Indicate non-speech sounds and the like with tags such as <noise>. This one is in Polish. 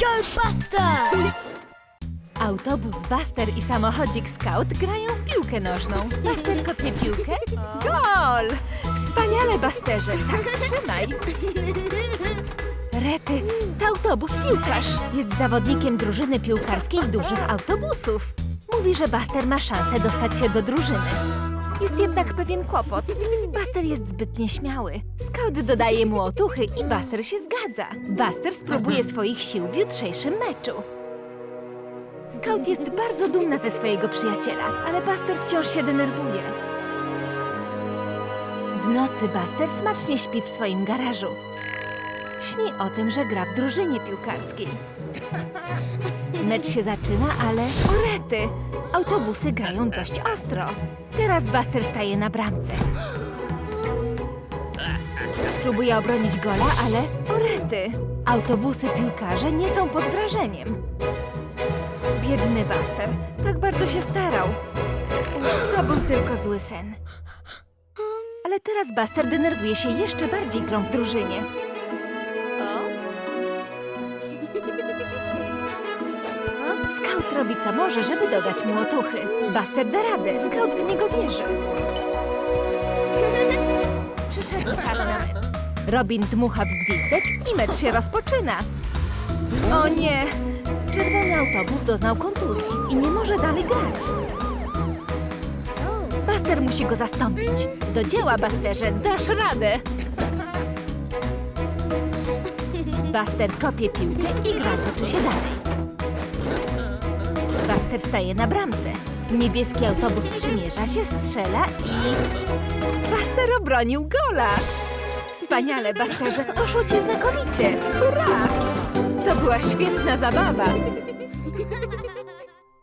Go Buster! Autobus Buster i samochodzik Scout grają w piłkę nożną. Buster kopie piłkę. Gol! Wspaniale, Busterze. Tak trzymaj. Rety, to autobus piłkarz. Jest zawodnikiem drużyny piłkarskiej dużych autobusów. Mówi, że Buster ma szansę dostać się do drużyny. Jest jednak pewien kłopot. Buster jest zbyt nieśmiały. Scout dodaje mu otuchy i Buster się zgadza. Buster spróbuje swoich sił w jutrzejszym meczu. Scout jest bardzo dumna ze swojego przyjaciela, ale Buster wciąż się denerwuje. W nocy Buster smacznie śpi w swoim garażu. Śni o tym, że gra w drużynie piłkarskiej. Mecz się zaczyna, ale orety! Autobusy grają dość ostro. Teraz Buster staje na bramce. Próbuje obronić gola, ale orety! Autobusy piłkarze nie są pod wrażeniem. Biedny Buster, tak bardzo się starał. To był tylko zły sen. Ale teraz Buster denerwuje się jeszcze bardziej grą w drużynie. Scout robi co może, żeby dodać mu otuchy. Buster da radę, Scout w niego wierzy. <laughs> Przyszedł czas na mecz. Robin dmucha w gwizdek i mecz się rozpoczyna. O nie! Czerwony autobus doznał kontuzji i nie może dalej grać. Buster musi go zastąpić. Do dzieła, Busterze, dasz radę! Buster kopie piłkę i gra toczy się dalej. Buster staje na bramce. Niebieski autobus przymierza się, strzela i... Buster obronił gola! Wspaniale, Busterze, poszło ci znakomicie! Hurra! To była świetna zabawa!